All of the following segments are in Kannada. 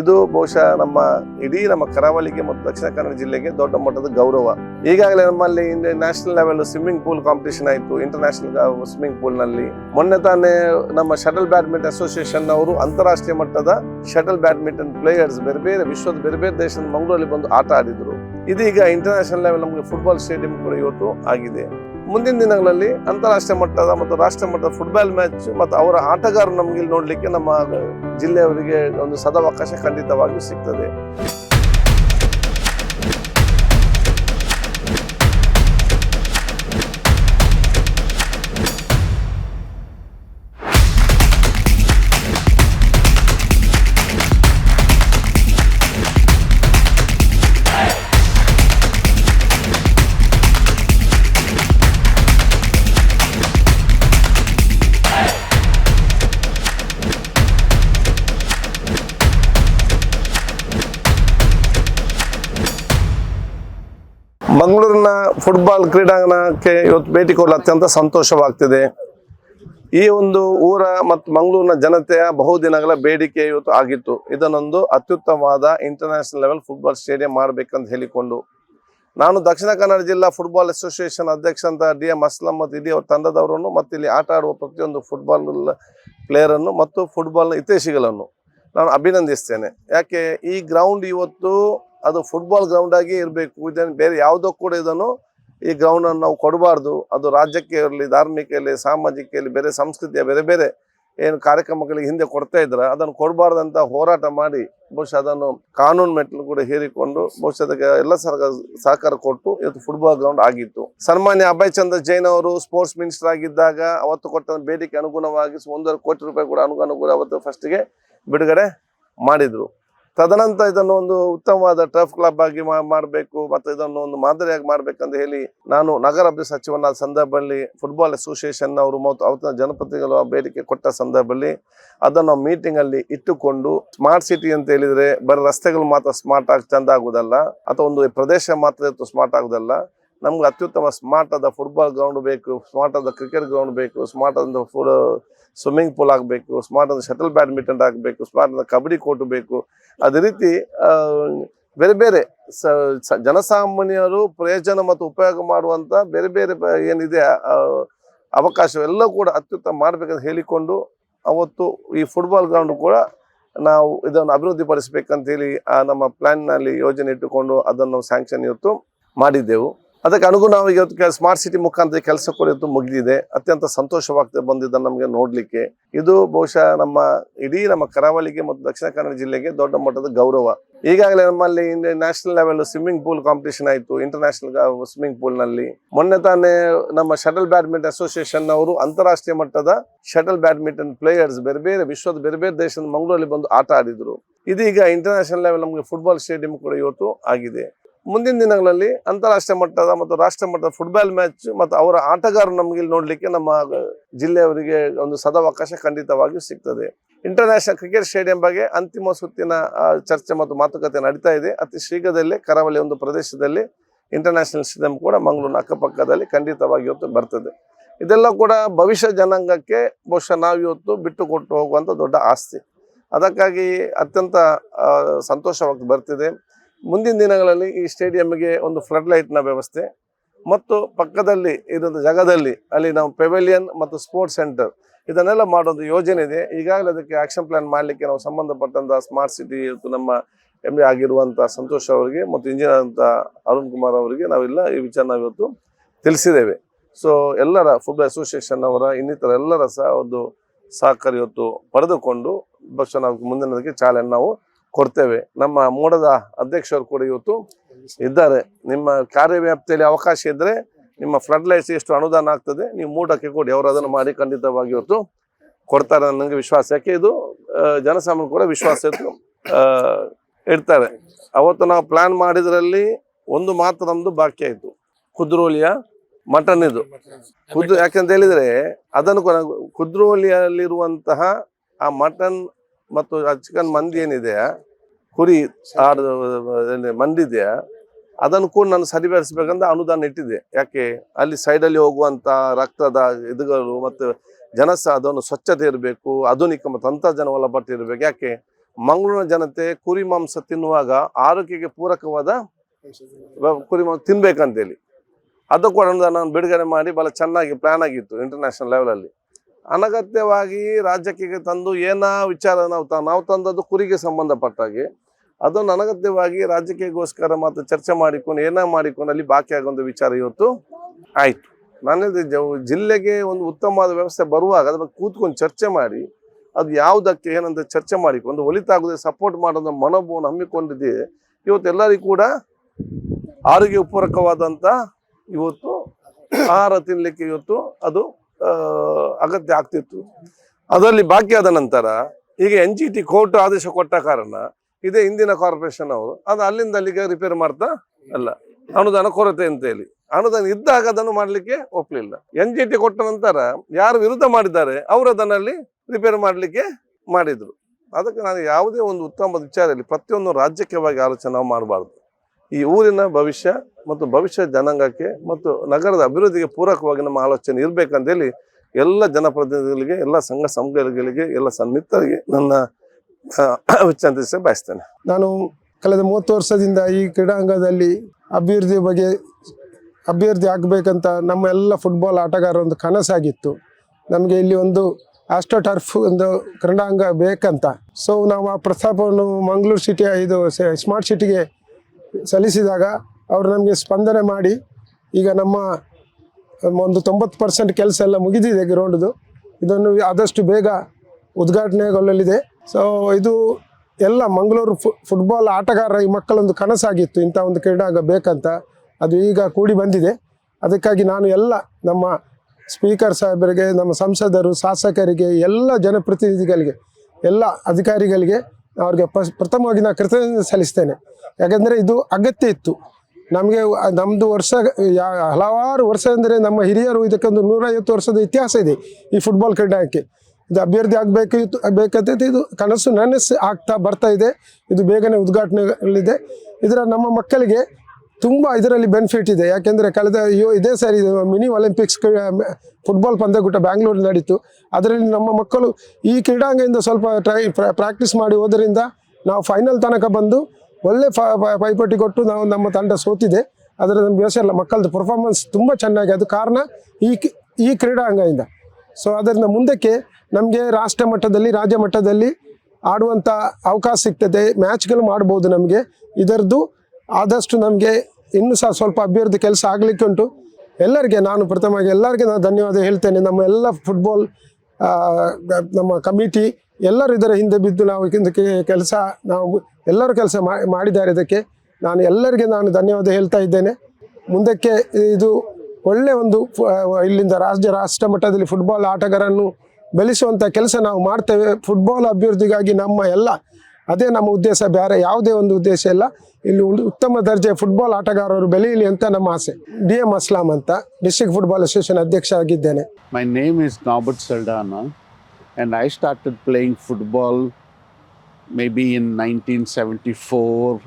ಇದು ಬಹುಶಃ ನಮ್ಮ ಇಡೀ ನಮ್ಮ ಕರಾವಳಿಗೆ ಮತ್ತು ದಕ್ಷಿಣ ಕನ್ನಡ ಜಿಲ್ಲೆಗೆ ದೊಡ್ಡ ಮಟ್ಟದ ಗೌರವ. ಈಗಾಗಲೇ ನಮ್ಮಲ್ಲಿ national level swimming pool competition ಆಯಿತು ಇಂಟರ್ನ್ಯಾಷನಲ್ ಸ್ವಿಮ್ಮಿಂಗ್ ಪೂಲ್ನಲ್ಲಿ. ಮೊನ್ನೆ ತಾನೇ ನಮ್ಮ ಶಟಲ್ ಬ್ಯಾಡ್ಮಿಂಟನ್ ಅಸೋಸಿಯೇಷನ್ ಅವರು ಅಂತಾರಾಷ್ಟ್ರೀಯ ಮಟ್ಟದ ಶಟಲ್ ಬ್ಯಾಡ್ಮಿಂಟನ್ ಪ್ಲೇಯರ್ಸ್ ಬೇರೆ ಬೇರೆ ವಿಶ್ವದ ಬೇರೆ ಬೇರೆ ದೇಶದ ಮಂಗಳೂರಲ್ಲಿ ಬಂದು ಆಟ ಆಡಿದ್ರು. ಇದೀಗ ಇಂಟರ್ನ್ಯಾಷನಲ್ ಲೆವೆಲ್ ನಮಗೆ ಫುಟ್ಬಾಲ್ ಸ್ಟೇಡಿಯಂ ಕೂಡ ಇವತ್ತು ಆಗಿದೆ. ಮುಂದಿನ ದಿನಗಳಲ್ಲಿ ಅಂತಾರಾಷ್ಟ್ರೀಯ ಮಟ್ಟದ ಮತ್ತು ರಾಷ್ಟ್ರ ಮಟ್ಟದ ಫುಟ್ಬಾಲ್ ಮ್ಯಾಚ್ ಮತ್ತು ಅವರ ಆಟಗಾರರು ನಮಗೆ ಇಲ್ಲಿ ನೋಡಲಿಕ್ಕೆ ನಮ್ಮ ಜಿಲ್ಲೆಯವರಿಗೆ ಒಂದು ಸದಾವಕಾಶ ಖಂಡಿತವಾಗಿಯೂ ಸಿಗ್ತದೆ. ಫುಟ್ಬಾಲ್ ಕ್ರೀಡಾಂಗಣಕ್ಕೆ ಇವತ್ತು ಭೇಟಿ ಕೊಡಲು ಅತ್ಯಂತ ಸಂತೋಷವಾಗ್ತಿದೆ. ಈ ಒಂದು ಊರ ಮತ್ತು ಮಂಗಳೂರಿನ ಜನತೆಯ ಬಹುದಿನಗಳ ಬೇಡಿಕೆ ಇವತ್ತು ಆಗಿತ್ತು. ಇದನ್ನೊಂದು ಅತ್ಯುತ್ತಮವಾದ ಇಂಟರ್ನ್ಯಾಷನಲ್ ಲೆವೆಲ್ ಫುಟ್ಬಾಲ್ ಸ್ಟೇಡಿಯಂ ಮಾಡಬೇಕಂತ ಹೇಳಿಕೊಂಡು, ನಾನು ದಕ್ಷಿಣ ಕನ್ನಡ ಜಿಲ್ಲಾ ಫುಟ್ಬಾಲ್ ಅಸೋಸಿಯೇಷನ್ ಅಧ್ಯಕ್ಷ ಅಂತ ಡಿ ಎಂ ಅಸ್ಲಂ ಮತ್ತು ಇಡೀ ಅವ್ರ ತಂಡದವರನ್ನು ಮತ್ತು ಇಲ್ಲಿ ಆಟ ಆಡುವ ಪ್ರತಿಯೊಂದು ಫುಟ್ಬಾಲ್ ಪ್ಲೇಯರನ್ನು ಮತ್ತು ಫುಟ್ಬಾಲ್ನ ಹಿತೈಷಿಗಳನ್ನು ನಾನು ಅಭಿನಂದಿಸ್ತೇನೆ. ಯಾಕೆ, ಈ ಗ್ರೌಂಡ್ ಇವತ್ತು ಅದು ಫುಟ್ಬಾಲ್ ಗ್ರೌಂಡಾಗಿ ಇರಬೇಕು. ಇದನ್ನು ಬೇರೆ ಯಾವುದೋ ಕೂಡ ಇದನ್ನು ಈ ಗ್ರೌಂಡ್ ಅನ್ನು ನಾವು ಕೊಡಬಾರ್ದು. ಅದು ರಾಜ್ಯಕ್ಕೆ ಇರಲಿ, ಧಾರ್ಮಿಕ ಇರಲಿ, ಸಾಮಾಜಿಕ ಇರಲಿ, ಬೇರೆ ಸಂಸ್ಕೃತಿಯ ಬೇರೆ ಬೇರೆ ಏನು ಕಾರ್ಯಕ್ರಮಗಳಿಗೆ ಹಿಂದೆ ಕೊಡ್ತಾ ಇದ್ರ ಅದನ್ನು ಕೊಡಬಾರ್ದಂತ ಹೋರಾಟ ಮಾಡಿ ಬಹುಶಃ ಅದನ್ನು ಕಾನೂನು ಮೆಟ್ಟಲು ಕೂಡ ಹೇರಿಕೊಂಡು ಬಹುಶಃ ಅದಕ್ಕೆ ಎಲ್ಲ ಸರ್ಕಾರ ಸಹಕಾರ ಕೊಟ್ಟು ಇವತ್ತು ಫುಟ್ಬಾಲ್ ಗ್ರೌಂಡ್ ಆಗಿತ್ತು. ಸನ್ಮಾನ್ಯ ಅಭಯ್ ಚಂದ್ರ ಜೈನ್ ಅವರು ಸ್ಪೋರ್ಟ್ಸ್ ಮಿನಿಸ್ಟರ್ ಆಗಿದ್ದಾಗ ಅವತ್ತು ಕೊಟ್ಟ ಬೇಡಿಕೆ ಅನುಗುಣವಾಗಿ ಒಂದೂವರೆ ಕೋಟಿ ರೂಪಾಯಿ ಕೂಡ ಅನುಗುಣ ಅವತ್ತು ಫಸ್ಟಿಗೆ ಬಿಡುಗಡೆ ಮಾಡಿದ್ರು. ತದನಂತರ ಇದನ್ನು ಒಂದು ಉತ್ತಮವಾದ ಟರ್ಫ್ ಕ್ಲಬ್ ಆಗಿ ಮಾಡಬೇಕು ಮತ್ತು ಇದನ್ನು ಒಂದು ಮಾದರಿಯಾಗಿ ಮಾಡಬೇಕಂತ ಹೇಳಿ ನಾನು ನಗರಾಭಿವೃದ್ಧಿ ಸಚಿವನ ಸಂದರ್ಭದಲ್ಲಿ ಫುಟ್ಬಾಲ್ ಅಸೋಸಿಯೇಷನ್ ಅವರು ಮತ್ತು ಅವತ್ತಿನ ಜನಪ್ರತಿನಿಧಿಗಳು ಬೇಡಿಕೆ ಕೊಟ್ಟ ಸಂದರ್ಭದಲ್ಲಿ ಅದನ್ನು ಮೀಟಿಂಗಲ್ಲಿ ಇಟ್ಟುಕೊಂಡು ಸ್ಮಾರ್ಟ್ ಸಿಟಿ ಅಂತ ಹೇಳಿದ್ರೆ ಬರೀ ರಸ್ತೆಗಳು ಮಾತ್ರ ಸ್ಮಾರ್ಟ್ ಆಗಿ ಚಂದ ಆಗುದಲ್ಲ ಅಥವಾ ಒಂದು ಪ್ರದೇಶ ಮಾತ್ರ ಸ್ಮಾರ್ಟ್ ಆಗುದಲ್ಲ ನಮ್ಗೆ ಅತ್ಯುತ್ತಮ ಸ್ಮಾರ್ಟ್ ಆದ ಫುಟ್ಬಾಲ್ ಗ್ರೌಂಡ್ ಬೇಕು ಸ್ಮಾರ್ಟ್ ಆದ ಕ್ರಿಕೆಟ್ ಗ್ರೌಂಡ್ ಬೇಕು ಸ್ಮಾರ್ಟ್ ಆದ ಫುಡ್ ಸ್ವಿಮ್ಮಿಂಗ್ ಪೂಲ್ ಆಗಬೇಕು ಸ್ಮಾರ್ಟ್ ಆದ ಶಟಲ್ ಬ್ಯಾಡ್ಮಿಂಟನ್ ಆಗಬೇಕು ಸ್ಮಾರ್ಟ್ ಆದ ಕಬಡ್ಡಿ ಕೋರ್ಟ್ ಬೇಕು. ಅದೇ ರೀತಿ ಬೇರೆ ಬೇರೆ ಜನಸಾಮಾನ್ಯರು ಪ್ರಯೋಜನ ಮತ್ತು ಉಪಯೋಗ ಮಾಡುವಂಥ ಬೇರೆ ಬೇರೆ ಏನಿದೆ ಅವಕಾಶ ಎಲ್ಲ ಕೂಡ ಅತ್ಯುತ್ತಮ ಮಾಡಬೇಕಂತ ಹೇಳಿಕೊಂಡು ಅವತ್ತು ಈ ಫುಟ್ಬಾಲ್ ಗ್ರೌಂಡ್ ಕೂಡ ನಾವು ಇದನ್ನು ಅಭಿವೃದ್ಧಿ ಪಡಿಸ್ಬೇಕಂತ ಹೇಳಿ, ಆ, ನಮ್ಮ ಪ್ಲ್ಯಾನ್ನಲ್ಲಿ ಯೋಜನೆ ಇಟ್ಟುಕೊಂಡು ಅದನ್ನು ಸ್ಯಾಂಕ್ಷನ್ ಇವತ್ತು ಮಾಡಿದ್ದೆವು. ಅದಕ್ಕೆ ಅನುಗುಣವಾಗಿ ಇವತ್ತು ಸ್ಮಾರ್ಟ್ ಸಿಟಿ ಮುಖಾಂತರ ಕೆಲಸ ಕೂಡ ಇವತ್ತು ಮುಗಿದಿದೆ. ಅತ್ಯಂತ ಸಂತೋಷವಾಗ್ತದೆ ಬಂದಿದ್ದ ನಮಗೆ ನೋಡಲಿಕ್ಕೆ. ಇದು ಬಹುಶಃ ನಮ್ಮ ಇಡೀ ನಮ್ಮ ಕರಾವಳಿಗೆ ಮತ್ತು ದಕ್ಷಿಣ ಕನ್ನಡ ಜಿಲ್ಲೆಗೆ ದೊಡ್ಡ ಮಟ್ಟದ ಗೌರವ. ಈಗಾಗಲೇ ನಮ್ಮಲ್ಲಿ national level swimming pool competition ಆಯಿತು ಇಂಟರ್ನ್ಯಾಷನಲ್ ಸ್ವಿಮ್ಮಿಂಗ್ ಪೂಲ್ನಲ್ಲಿ. ಮೊನ್ನೆ ತಾನೇ ನಮ್ಮ ಶಟಲ್ ಬ್ಯಾಡ್ಮಿಂಟನ್ ಅಸೋಸಿಯೇಷನ್ ಅವರು ಅಂತಾರಾಷ್ಟ್ರೀಯ ಮಟ್ಟದ ಶಟಲ್ ಬ್ಯಾಡ್ಮಿಂಟನ್ ಪ್ಲೇಯರ್ಸ್ ಬೇರೆ ಬೇರೆ ವಿಶ್ವದ ಬೇರೆ ಬೇರೆ ದೇಶದ ಮಂಗಳೂರಲ್ಲಿ ಬಂದು ಆಟ ಆಡಿದ್ರು. ಇದೀಗ ಇಂಟರ್ನ್ಯಾಷನಲ್ ಲೆವೆಲ್ ನಮಗೆ ಫುಟ್ಬಾಲ್ ಸ್ಟೇಡಿಯಂ ಕೂಡ ಇವತ್ತು ಆಗಿದೆ. ಮುಂದಿನ ದಿನಗಳಲ್ಲಿ ಅಂತಾರಾಷ್ಟ್ರೀಯ ಮಟ್ಟದ ಮತ್ತು ರಾಷ್ಟ್ರ ಮಟ್ಟದ ಫುಟ್ಬಾಲ್ ಮ್ಯಾಚ್ ಮತ್ತು ಅವರ ಆಟಗಾರರು ನಮಗೆ ಇಲ್ಲಿ ನೋಡಲಿಕ್ಕೆ ನಮ್ಮ ಜಿಲ್ಲೆಯವರಿಗೆ ಒಂದು ಸದಾವಕಾಶ ಖಂಡಿತವಾಗಿಯೂ ಸಿಗ್ತದೆ. ಇಂಟರ್ನ್ಯಾಷನಲ್ ಕ್ರಿಕೆಟ್ ಸ್ಟೇಡಿಯಂ ಬಗ್ಗೆ ಅಂತಿಮ ಸುತ್ತಿನ ಚರ್ಚೆ ಮತ್ತು ಮಾತುಕತೆ ನಡೀತಾ ಇದೆ. ಅತಿ ಶೀಘ್ರದಲ್ಲೇ ಕರಾವಳಿ ಒಂದು ಪ್ರದೇಶದಲ್ಲಿ ಇಂಟರ್ನ್ಯಾಷನಲ್ ಸ್ಟೇಡಿಯಂ ಕೂಡ ಮಂಗಳೂರಿನ ಅಕ್ಕಪಕ್ಕದಲ್ಲಿ ಖಂಡಿತವಾಗಿ ಇವತ್ತು ಬರ್ತದೆ. ಇದೆಲ್ಲ ಕೂಡ ಭವಿಷ್ಯ ಜನಾಂಗಕ್ಕೆ ಬಹುಶಃ ನಾವು ಇವತ್ತು ಬಿಟ್ಟು ಕೊಟ್ಟು ಹೋಗುವಂಥ ದೊಡ್ಡ ಆಸ್ತಿ. ಅದಕ್ಕಾಗಿ ಅತ್ಯಂತ ಸಂತೋಷವಾಗಿ ಬರ್ತಿದೆ. ಮುಂದಿನ ದಿನಗಳಲ್ಲಿ ಈ ಸ್ಟೇಡಿಯಂಗೆ ಒಂದು ಫ್ಲಡ್ ಲೈಟ್ನ ವ್ಯವಸ್ಥೆ. ಮತ್ತು ಪಕ್ಕದಲ್ಲಿ ಇರೋದು ಜಾಗದಲ್ಲಿ ಅಲ್ಲಿ ನಾವು ಪೆವಿಲಿಯನ್ ಮತ್ತು ಸ್ಪೋರ್ಟ್ಸ್ ಸೆಂಟರ್ ಇದನ್ನೆಲ್ಲ ಮಾಡೋದು ಯೋಜನೆ ಇದೆ. ಈಗಾಗಲೇ ಅದಕ್ಕೆ ಆಕ್ಷನ್ ಪ್ಲಾನ್ ಮಾಡಲಿಕ್ಕೆ ನಾವು ಸಂಬಂಧಪಟ್ಟಂತ ಸ್ಮಾರ್ಟ್ ಸಿಟಿ ನಮ್ಮ ಎಂ ಎ ಆಗಿರುವಂಥ ಸಂತೋಷ್ ಅವರಿಗೆ ಮತ್ತು ಇಂಜಿನಿಯರ್ ಅಂತ ಅರುಣ್ ಕುಮಾರ್ ಅವರಿಗೆ ನಾವೆಲ್ಲ ಈ ವಿಚಾರ ನಾವು ಇವತ್ತು ತಿಳಿಸಿದ್ದೇವೆ. ಸೊ ಎಲ್ಲರ ಫುಟ್ಬಾಲ್ ಅಸೋಸಿಯೇಷನ್ ಅವರ ಇನ್ನಿತರ ಎಲ್ಲರ ಸಹ ಒಂದು ಸಹಕಾರ ಇವತ್ತು ಪಡೆದುಕೊಂಡು ಬಸ್ ನಾವು ಮುಂದಿನದಕ್ಕೆ ಚಾಲನೆ ನಾವು ಕೊಡ್ತೇವೆ. ನಮ್ಮ ಮೂಡದ ಅಧ್ಯಕ್ಷರು ಕೂಡ ಇವತ್ತು ಇದ್ದಾರೆ. ನಿಮ್ಮ ಕಾರ್ಯವ್ಯಾಪ್ತಿಯಲ್ಲಿ ಅವಕಾಶ ಇದ್ರೆ ನಿಮ್ಮ ಫ್ಲಡ್ ಲೈಟ್ಸ್ ಎಷ್ಟು ಅನುದಾನ ಆಗ್ತದೆ ನೀವು ಮೂಡಕ್ಕೆ ಕೊಡಿ. ಅವರು ಅದನ್ನು ಮಾಡಿ ಖಂಡಿತವಾಗಿ ಇವತ್ತು ಕೊಡ್ತಾರೆ ನನಗೆ ವಿಶ್ವಾಸ. ಯಾಕೆ ಇದು ಜನಸಾಮಾನ್ಯ ಕೂಡ ವಿಶ್ವಾಸ ಇತ್ತು ಇಡ್ತಾರೆ. ಅವತ್ತು ನಾವು ಪ್ಲಾನ್ ಮಾಡಿದ್ರಲ್ಲಿ ಒಂದು ಮಾತ್ರ ನಮ್ದು ಬಾಕಿ ಆಯ್ತು ಕುದ್ರೋಲಿಯ ಮಟನ್ ಇದು. ಕುದ್ ಯಾಕೆಂತ ಹೇಳಿದ್ರೆ ಅದನ್ನು ಕೂಡ ಕುದ್ರೋಲಿಯಲ್ಲಿರುವಂತಹ ಆ ಮಟನ್ ಮತ್ತು ಆ ಚಿಕನ್ ಮಂದಿ ಏನಿದೆಯಾ ಕುರಿ ಆಡು ಏನ್ ಮಂದಿ ಇದೆಯಾ ಅದನ್ನು ಕೂಡ ನಾನು ಸರಿಪಡಿಸ್ಬೇಕಂತ ಅನುದಾನ ಇಟ್ಟಿದೆ ಯಾಕೆ? ಅಲ್ಲಿ ಸೈಡಲ್ಲಿ ಹೋಗುವಂತ ರಕ್ತದ ಇದುಗಳು ಮತ್ತು ಜನಸ ಅದನ್ನು ಸ್ವಚ್ಛತೆ ಇರಬೇಕು ಆಧುನಿಕ ಮತ್ತು ಅಂತರ್ಜನ ಒಳಪಟ್ಟು ಇರಬೇಕು. ಯಾಕೆ? ಮಂಗಳೂರಿನ ಜನತೆ ಕುರಿ ಮಾಂಸ ತಿನ್ನುವಾಗ ಆರೋಗ್ಯಕ್ಕೆ ಪೂರಕವಾದ ಕುರಿ ಮಾಂಸ ತಿನ್ಬೇಕಂತೇಳಿ ಅದಕ್ಕೂ ಅನುದಾನ ಬಿಡುಗಡೆ ಮಾಡಿ ಭಾಳ ಚೆನ್ನಾಗಿ ಪ್ಲಾನ್ ಆಗಿತ್ತು ಇಂಟರ್ನ್ಯಾಷನಲ್ ಲೆವೆಲಲ್ಲಿ ಅನಗತ್ಯವಾಗಿ ರಾಜ್ಯಕ್ಕೆ ತಂದು ಏನೋ ವಿಚಾರ ನಾವು ತ- ನಾವು ತಂದದ್ದು ಕುರಿಗೆ ಸಂಬಂಧಪಟ್ಟಾಗೆ. ಅದನ್ನು ಅನಗತ್ಯವಾಗಿ ರಾಜಕೀಯಗೋಸ್ಕರ ಮಾತ್ರ ಚರ್ಚೆ ಮಾಡಿಕೊಂಡು, ಏನ ಮಾಡಿಕೊಂಡು ಅಲ್ಲಿ ಬಾಕಿ ಆಗುವಂಥ ವಿಚಾರ ಇವತ್ತು ಆಯಿತು. ನಾನು ಜಿಲ್ಲೆಗೆ ಒಂದು ಉತ್ತಮವಾದ ವ್ಯವಸ್ಥೆ ಬರುವಾಗ ಅದ್ರ ಕೂತ್ಕೊಂಡು ಚರ್ಚೆ ಮಾಡಿ, ಅದು ಯಾವುದಕ್ಕೆ, ಏನಂತ ಚರ್ಚೆ ಮಾಡಿಕೊಂಡು ಒಲಿತಾಗದೆ ಸಪೋರ್ಟ್ ಮಾಡೋದು ಮನೋಭಾವನ ಹಮ್ಮಿಕೊಂಡಿದೆ ಇವತ್ತು ಎಲ್ಲರಿಗೂ ಕೂಡ ಆರೋಗ್ಯ ಪೂರಕವಾದಂಥ ಇವತ್ತು ಆಹಾರ ತಿನ್ನಲಿಕ್ಕೆ ಇವತ್ತು ಅದು ಅಗತ್ಯ ಆಗ್ತಿತ್ತು. ಅದರಲ್ಲಿ ಬಾಕಿ ಆದ ನಂತರ, ಈಗ ಎನ್ ಜಿ ಟಿ ಕೋರ್ಟ್ ಆದೇಶ ಕೊಟ್ಟ ಕಾರಣ ಇದೇ ಹಿಂದಿನ ಕಾರ್ಪೊರೇಷನ್ ಅವರು. ಅದು ಅಲ್ಲಿಂದ ಅಲ್ಲಿಗೆ ರಿಪೇರ್ ಮಾಡ್ತಾ ಅಲ್ಲ. ಅನುದಾನ ಕೊರತೆ ಅಂತ ಹೇಳಿ. ಅನುದಾನ ಇದ್ದಾಗ ಅದನ್ನು ಮಾಡಲಿಕ್ಕೆ ಒಪ್ಪಲಿಲ್ಲ ಎನ್ ಜಿ ಟಿ ಕೊಟ್ಟ ನಂತರ ಯಾರು ವಿರುದ್ಧ ಮಾಡಿದ್ದಾರೆ, ಅವರು ಅದನ್ನಲ್ಲಿ ರಿಪೇರ್ ಮಾಡಲಿಕ್ಕೆ ಮಾಡಿದ್ರು. ಅದಕ್ಕೆ ನಾನು ಯಾವುದೇ ಒಂದು ಉತ್ತಮ ವಿಚಾರದಲ್ಲಿ ಪ್ರತಿಯೊಂದು ರಾಜ್ಯಕ್ಕೆವಾಗಿ ಆಲೋಚನೆ ಮಾಡಬಾರ್ದು. ಈ ಊರಿನ ಭವಿಷ್ಯ ಮತ್ತು ಭವಿಷ್ಯ ಜನಾಂಗಕ್ಕೆ ಮತ್ತು ನಗರದ ಅಭಿವೃದ್ಧಿಗೆ ಪೂರಕವಾಗಿ ನಮ್ಮ ಆಲೋಚನೆ ಇರಬೇಕಂತೇಳಿ ಎಲ್ಲ ಜನಪ್ರತಿನಿಧಿಗಳಿಗೆ, ಎಲ್ಲ ಸಂಘ ಸಂಘಗಳಿಗೆ ಎಲ್ಲ ಸನ್ಮಿತ್ತರಿಗೆ ನನ್ನ ವಿಚಾರಿಸ ಬಯಸ್ತೇನೆ. ನಾನು ಕಳೆದ ಮೂವತ್ತು ವರ್ಷದಿಂದ ಈ ಕ್ರೀಡಾಂಗದಲ್ಲಿ ಅಭಿವೃದ್ಧಿ ಬಗ್ಗೆ ಅಭಿವೃದ್ಧಿ ಆಗಬೇಕಂತ ನಮ್ಮ ಎಲ್ಲ ಫುಟ್ಬಾಲ್ ಆಟಗಾರರ ಒಂದು ಕನಸಾಗಿತ್ತು. ನಮಗೆ ಇಲ್ಲಿ ಒಂದು ಆಸ್ಟ್ರೋ ಟರ್ಫ್ ಒಂದು ಕ್ರೀಡಾಂಗ ಬೇಕಂತ. ಸೊ ನಾವು ಆ ಪ್ರಸ್ತಾಪವನ್ನು ಮಂಗಳೂರು ಸಿಟಿಯ ಇದು ಸ್ಮಾರ್ಟ್ ಸಿಟಿಗೆ ಸಲ್ಲಿಸಿದಾಗ ಅವರು ನಮಗೆ ಸ್ಪಂದನೆ ಮಾಡಿ, ಈಗ ನಮ್ಮ ಒಂದು ತೊಂಬತ್ತು ಪರ್ಸೆಂಟ್ ಕೆಲಸ ಎಲ್ಲ ಮುಗಿದಿದೆ ಗ್ರೌಂಡ್ದು ಇದನ್ನು ಆದಷ್ಟು ಬೇಗ ಉದ್ಘಾಟನೆಗೊಳ್ಳಲಿದೆ. ಸೊ ಇದು ಎಲ್ಲ ಮಂಗಳೂರು ಫುಟ್ಬಾಲ್ ಆಟಗಾರರ ಈ ಮಕ್ಕಳೊಂದು ಕನಸಾಗಿತ್ತು. ಇಂಥ ಒಂದು ಕ್ರೀಡಾಂಗ ಬೇಕಂತ. ಅದು ಈಗ ಕೂಡಿ ಬಂದಿದೆ. ಅದಕ್ಕಾಗಿ ನಾನು ಎಲ್ಲ ನಮ್ಮ ಸ್ಪೀಕರ್ ಸಾಹೇಬರಿಗೆ, ನಮ್ಮ ಸಂಸದರು, ಶಾಸಕರಿಗೆ, ಎಲ್ಲ ಜನಪ್ರತಿನಿಧಿಗಳಿಗೆ, ಎಲ್ಲ ಅಧಿಕಾರಿಗಳಿಗೆ ಅವ್ರಿಗೆ ಪ, ಪ್ರಥಮವಾಗಿ ನಾನು ಕೃತಜ್ಞತೆ ಸಲ್ಲಿಸ್ತೇನೆ. ಯಾಕಂದರೆ ಇದು ಅಗತ್ಯ ಇತ್ತು. ನಮಗೆ ನಮ್ಮದು ವರ್ಷ, ಯಾ, ಹಲವಾರು ವರ್ಷ ಅಂದರೆ ನಮ್ಮ ಹಿರಿಯರು ಇದಕ್ಕೊಂದು ನೂರೈವತ್ತು ವರ್ಷದ ಇತಿಹಾಸ ಇದೆ ಈ ಫುಟ್ಬಾಲ್ ಕ್ರೀಡಾಕ್ಕೆ ಇದು ಅಭ್ಯರ್ಥಿ ಆಗಬೇಕು ಬೇಕಂತೈತೆ ಬೇಕಂತ ಇದು ಕನಸು ನನಸು ಆಗ್ತಾ ಬರ್ತಾ ಇದೆ. ಇದು ಬೇಗನೆ ಉದ್ಘಾಟನೆಗಳಿದೆ ಇದರ ನಮ್ಮ ಮಕ್ಕಳಿಗೆ ತುಂಬ ಇದರಲ್ಲಿ ಬೆನಿಫಿಟ್ ಇದೆ. ಯಾಕೆಂದರೆ ಕಳೆದ ಯೋ, ಇದೇ ಸರಿ ಮಿನಿ ಒಲಿಂಪಿಕ್ಸ್ ಫುಟ್ಬಾಲ್ ಪಂದ್ಯಕೂಟ ಬ್ಯಾಂಗ್ಳೂರು ನಡೀತು. ಅದರಲ್ಲಿ ನಮ್ಮ ಮಕ್ಕಳು ಈ ಕ್ರೀಡಾಂಗದಿಂದ ಸ್ವಲ್ಪ ಟ್ರೈ ಪ್ರಾಕ್ಟೀಸ್ ಮಾಡಿ ಹೋದ್ರಿಂದ ನಾವು ಫೈನಲ್ ತನಕ ಬಂದು ಒಳ್ಳೆ ಪೈಪೋಟಿ ಕೊಟ್ಟು ನಾವು ನಮ್ಮ ತಂಡ ಸೋತಿದೆ. ಅದರ ಬೇಸರ ಇಲ್ಲ. ಮಕ್ಕಳದ್ದು ಪರ್ಫಾರ್ಮೆನ್ಸ್ ತುಂಬ ಚೆನ್ನಾಗಿ ಅದು ಕಾರಣ ಈ ಈ ಕ್ರೀಡಾಂಗದಿಂದ ಸೊ ಅದರಿಂದ ಮುಂದಕ್ಕೆ ನಮಗೆ ರಾಷ್ಟ್ರ ಮಟ್ಟದಲ್ಲಿ, ರಾಜ್ಯ ಮಟ್ಟದಲ್ಲಿ ಆಡುವಂಥ ಅವಕಾಶ ಸಿಗ್ತದೆ. ಮ್ಯಾಚ್ಗಳು ಮಾಡ್ಬೋದು ನಮಗೆ. ಇದರದ್ದು ಆದಷ್ಟು ನಮಗೆ ಇನ್ನೂ ಸಹ ಸ್ವಲ್ಪ ಅಭಿವೃದ್ಧಿ ಕೆಲಸ ಆಗಲಿಕ್ಕೆ ಉಂಟು. ಎಲ್ಲರಿಗೆ ನಾನು ಪ್ರಥಮವಾಗಿ ಎಲ್ಲರಿಗೆ ನಾನು ಧನ್ಯವಾದ ಹೇಳ್ತೇನೆ. ನಮ್ಮ ಎಲ್ಲ ಫುಟ್ಬಾಲ್ ನಮ್ಮ ಕಮಿಟಿ ಎಲ್ಲರೂ ಇದರ ಹಿಂದೆ ಬಿದ್ದು ನಾವು ಇದಕ್ಕೆ ಕೆಲಸ, ನಾವು ಎಲ್ಲರೂ ಕೆಲಸ ಮಾಡಿದ್ದಾರೆ ಇದಕ್ಕೆ. ನಾನು ಎಲ್ಲರಿಗೆ ನಾನು ಧನ್ಯವಾದ ಹೇಳ್ತಾ ಇದ್ದೇನೆ. ಮುಂದಕ್ಕೆ ಇದು ಒಳ್ಳೆ ಒಂದು ಇಲ್ಲಿಂದ ರಾಜ್ಯ, ರಾಷ್ಟ್ರ ಮಟ್ಟದಲ್ಲಿ ಫುಟ್ಬಾಲ್ ಆಟಗಾರನ್ನು ಬೆಳೆಸುವಂಥ ಕೆಲಸ ನಾವು ಮಾಡ್ತೇವೆ ಫುಟ್ಬಾಲ್ ಅಭಿವೃದ್ಧಿಗಾಗಿ ನಮ್ಮ ಎಲ್ಲ ಅದೇ ನಮ್ಮ ಉದ್ದೇಶ ಬೇರೆ ಯಾವುದೇ ಒಂದು ಉದ್ದೇಶ ಇಲ್ಲ ಇಲ್ಲಿ ಉತ್ತಮ ದರ್ಜೆ ಫುಟ್ಬಾಲ್ ಆಟಗಾರರು ಬೆಳೆಯಲಿ ಅಂತ ನಮ್ಮ ಆಸೆ ಡಿ ಎಂ ಅಸ್ಲಾಂ ಅಂತ ಡಿಸ್ಟಿಕ್ ಫುಟ್ಬಾಲ್ ಅಸೋಸಿಯೇಷನ್ ಅಧ್ಯಕ್ಷ ಆಗಿದ್ದೇನೆ My name is Norbert Saldana, and I started playing football maybe in 1974.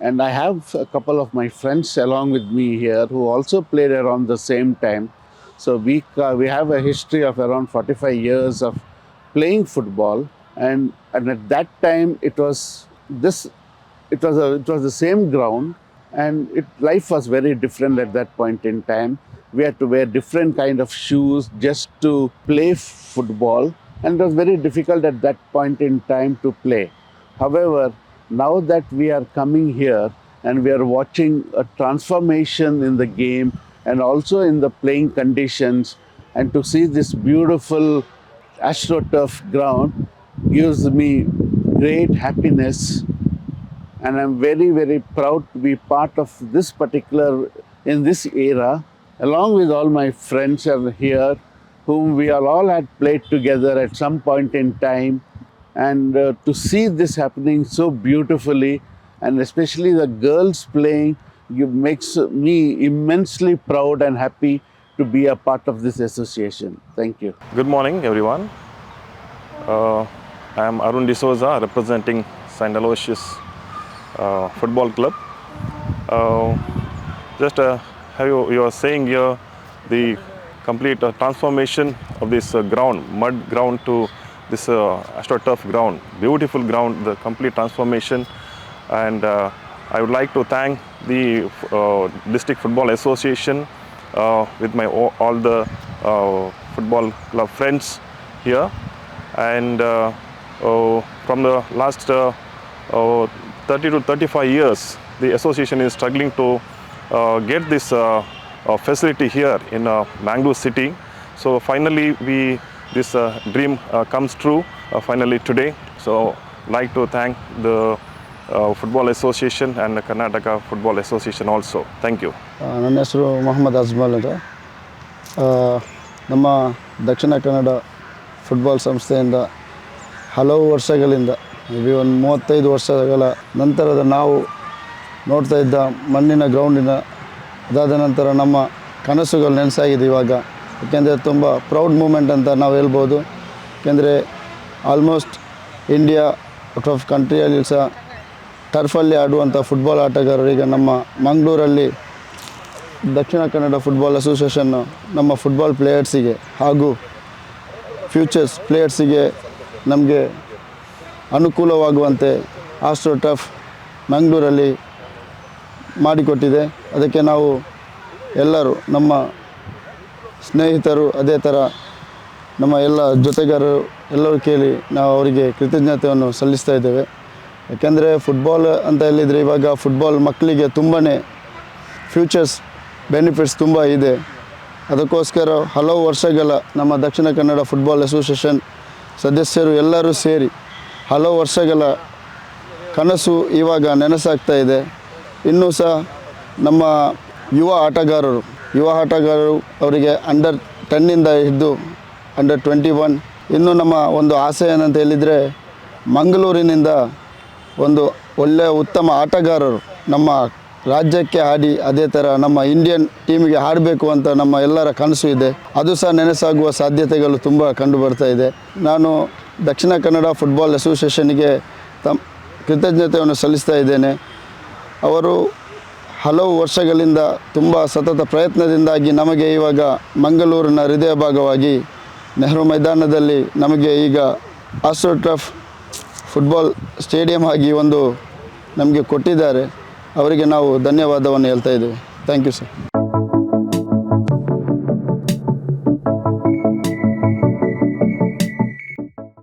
And I have a couple of my friends along with me here who also played around the same time. So we, uh, we have a history of around 45 years of playing football. And, and at that time, it was this it was a, it was the same ground. And it, life was very different at that point in time. We had to wear different kind of shoes just to play football. And it was very difficult at that point in time to play. However now that we are coming here and we are watching a transformation in the game and also in the playing conditions and to see this beautiful astroturf ground gives me great happiness and I'm very, very proud to be part of this particular, in this era, along with all my friends are here, whom we all had played together at some point in time. And uh, to see this happening so beautifully, and especially the girls playing, you makes me immensely proud and happy to be a part of this association. Thank you. Good morning, everyone. Uh, I am Arun D'Souza, representing St. Aloysius uh, Football Club. Uh, just uh, how you, you are saying here, the complete uh, transformation of this uh, ground, mud ground to this uh, AstroTurf ground. Beautiful ground, the complete transformation. And uh, I would like to thank the uh, District Football Association uh, with my all the uh, football club friends here. And from the last uh, uh, 30 to 35 years, the association is struggling to uh, get this uh, uh, facility here in Mangalore city. So finally, we this dream comes true finally today. So like to thank the uh, association and Karnataka football association also thank you ನನ್ನ ಹೆಸರು ಮೊಹಮ್ಮದ್ ಅಜ್ಮಲ್ ಅಂತ. ಆ, ನಮ್ಮ ದಕ್ಷಿಣ ಕನ್ನಡ ಫುಟ್ಬಾಲ್ ಸಂಸ್ಥೆಯಿಂದ ಹಲವು ವರ್ಷಗಳಿಂದ ಮೇಬಿ ಒಂದು ಮೂವತ್ತೈದು ವರ್ಷಗಳ ನಂತರದ ನಾವು ನೋಡ್ತಾ ಇದ್ದ ಮಣ್ಣಿನ ಗ್ರೌಂಡಿನ ಅದಾದ ನಂತರ ನಮ್ಮ ಕನಸುಗಳು ನೆನಸಾಗಿದೆ ಇವಾಗ. ಯಾಕೆಂದರೆ ತುಂಬ ಪ್ರೌಡ್ ಮೂಮೆಂಟ್ ಅಂತ ನಾವು ಹೇಳ್ಬೋದು. ಯಾಕೆಂದರೆ ಆಲ್ಮೋಸ್ಟ್ ಇಂಡಿಯಾ ಔಟ್ ಆಫ್ ಕಂಟ್ರಿಯಲ್ಲಿ ಸಹ ಟರ್ಫಲ್ಲಿ ಆಡುವಂಥ ಫುಟ್ಬಾಲ್ ಆಟಗಾರರಿಗೆ ನಮ್ಮ ಮಂಗಳೂರಲ್ಲಿ ದಕ್ಷಿಣ ಕನ್ನಡ ಫುಟ್ಬಾಲ್ ಅಸೋಸಿಯೇಷನ್ನು ನಮ್ಮ ಫುಟ್ಬಾಲ್ ಪ್ಲೇಯರ್ಸಿಗೆ ಹಾಗೂ ಫ್ಯೂಚರ್ಸ್ ಪ್ಲೇಯರ್ಸಿಗೆ ನಮಗೆ ಅನುಕೂಲವಾಗುವಂತೆ ಆಸ್ಟ್ರೋ ಟಫ್ ಮಂಗಳೂರಲ್ಲಿ ಮಾಡಿಕೊಟ್ಟಿದೆ. ಅದಕ್ಕೆ ನಾವು ಎಲ್ಲರೂ ನಮ್ಮ ಸ್ನೇಹಿತರು ಅದೇ ಥರ ನಮ್ಮ ಎಲ್ಲ ಜೊತೆಗಾರರು ಎಲ್ಲರೂ ಕೇಳಿ ನಾವು ಅವರಿಗೆ ಕೃತಜ್ಞತೆಯನ್ನು ಸಲ್ಲಿಸ್ತಾ ಇದ್ದೇವೆ. ಯಾಕೆಂದರೆ ಫುಟ್ಬಾಲ್ ಅಂತ ಹೇಳಿದರೆ ಇವಾಗ ಫುಟ್ಬಾಲ್ ಮಕ್ಕಳಿಗೆ ತುಂಬಾ ಫ್ಯೂಚರ್ಸ್ ಬೆನಿಫಿಟ್ಸ್ ತುಂಬ ಇದೆ. ಅದಕ್ಕೋಸ್ಕರ ಹಲವು ವರ್ಷಗಳ ನಮ್ಮ ದಕ್ಷಿಣ ಕನ್ನಡ ಫುಟ್ಬಾಲ್ ಅಸೋಸಿಯೇಷನ್ ಸದಸ್ಯರು ಎಲ್ಲರೂ ಸೇರಿ ಹಲವು ವರ್ಷಗಳ ಕನಸು ಇವಾಗ ನೆನಸಾಗ್ತಾ ಇದೆ. ಇನ್ನೂ ಸಹ ನಮ್ಮ ಯುವ ಆಟಗಾರರು ಯುವ ಆಟಗಾರರು ಅವರಿಗೆ ಅಂಡರ್ ಟೆನ್ನಿಂದ ಹಿಡಿದು ಅಂಡರ್ ಟ್ವೆಂಟಿ ಒನ್ ಇನ್ನು ನಮ್ಮ ಒಂದು ಆಸೆ ಏನಂತ ಹೇಳಿದರೆ ಮಂಗಳೂರಿನಿಂದ ಒಂದು ಒಳ್ಳೆಯ ಉತ್ತಮ ಆಟಗಾರರು ನಮ್ಮ ರಾಜ್ಯಕ್ಕೆ ಆಡಿ ಅದೇ ಥರ ನಮ್ಮ ಇಂಡಿಯನ್ ಟೀಮಿಗೆ ಆಡಬೇಕು ಅಂತ ನಮ್ಮ ಎಲ್ಲರ ಕನಸು ಇದೆ. ಅದು ಸಹ ನೆನೆಸಾಗುವ ಸಾಧ್ಯತೆಗಳು ತುಂಬ ಕಂಡು ಬರ್ತಾ ಇದೆ. ನಾನು ದಕ್ಷಿಣ ಕನ್ನಡ ಫುಟ್ಬಾಲ್ ಅಸೋಸಿಯೇಷನ್ಗೆ ತಮ್ಮ ಕೃತಜ್ಞತೆಯನ್ನು ಸಲ್ಲಿಸ್ತಾ ಇದ್ದೇನೆ. ಅವರು ಹಲವು ವರ್ಷಗಳಿಂದ ತುಂಬ ಸತತ ಪ್ರಯತ್ನದಿಂದಾಗಿ ನಮಗೆ ಇವಾಗ ಮಂಗಳೂರಿನ ಹೃದಯ ಭಾಗವಾಗಿ ನೆಹರು ಮೈದಾನದಲ್ಲಿ ನಮಗೆ ಈಗ ಆಸ್ಟ್ರೋ ಟ್ರಫ್ ಫುಟ್ಬಾಲ್ ಸ್ಟೇಡಿಯಂ ಆಗಿ ಒಂದು ನಮಗೆ ಕೊಟ್ಟಿದ್ದಾರೆ ಅವರಿಗೆ ನಾವು ಧನ್ಯವಾದವನ್ನು ಹೇಳ್ತಾ ಇದ್ದೇವೆ. Thank you sir